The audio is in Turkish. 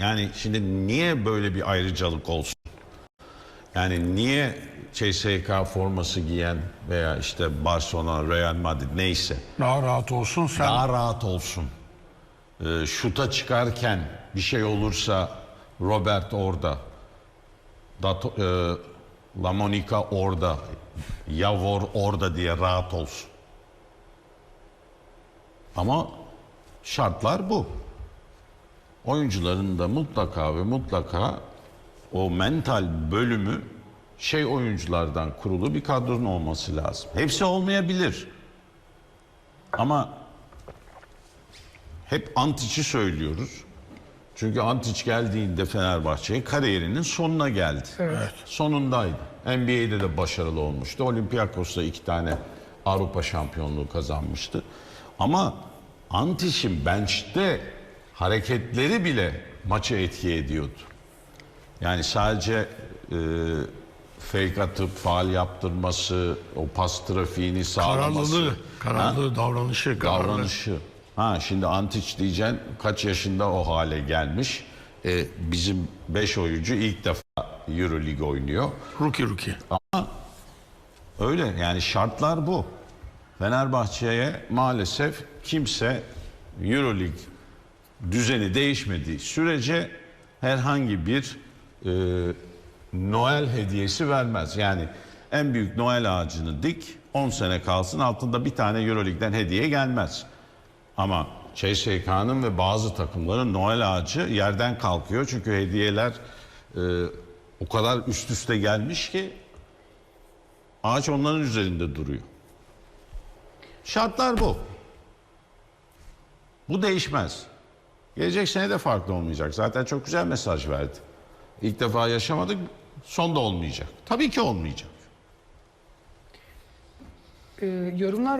Yani şimdi niye böyle bir ayrıcalık olsun? Yani niye CSK forması giyen veya işte Barcelona, Real Madrid neyse Daha rahat olsun sen. daha rahat olsun. Ee, şuta çıkarken bir şey olursa Robert orada. Dato, e, La Monica orada. Yavor orada diye rahat olsun. Ama şartlar bu. Oyuncuların da mutlaka ve mutlaka o mental bölümü şey oyunculardan kurulu bir kadronun olması lazım. Hepsi olmayabilir. Ama hep Antic'i söylüyoruz. Çünkü Antic geldiğinde Fenerbahçe'ye kariyerinin sonuna geldi. Evet. Sonundaydı. NBA'de de başarılı olmuştu. Olympiakos'ta iki tane Avrupa şampiyonluğu kazanmıştı. Ama Antic'in bench'te hareketleri bile maçı etki ediyordu. Yani sadece e, fake atıp faal yaptırması, o pas trafiğini sağlaması. Kararlılığı, Ha? kararlılığı, davranışı, kararlı. davranışı. Ha şimdi Antic diyeceksin kaç yaşında o hale gelmiş. E, bizim 5 oyuncu ilk defa Euroleague oynuyor. Ruki ruki. Öyle yani şartlar bu. Fenerbahçe'ye maalesef kimse Euroleague düzeni değişmediği sürece herhangi bir e, Noel hediyesi vermez. Yani en büyük Noel ağacını dik 10 sene kalsın altında bir tane Euroleague'den hediye gelmez. Ama CSK'nın ve bazı takımların Noel ağacı yerden kalkıyor. Çünkü hediyeler e, o kadar üst üste gelmiş ki Ağaç onların üzerinde duruyor. Şartlar bu. Bu değişmez. Gelecek sene de farklı olmayacak. Zaten çok güzel mesaj verdi. İlk defa yaşamadık, son da olmayacak. Tabii ki olmayacak. Ee, yorumlar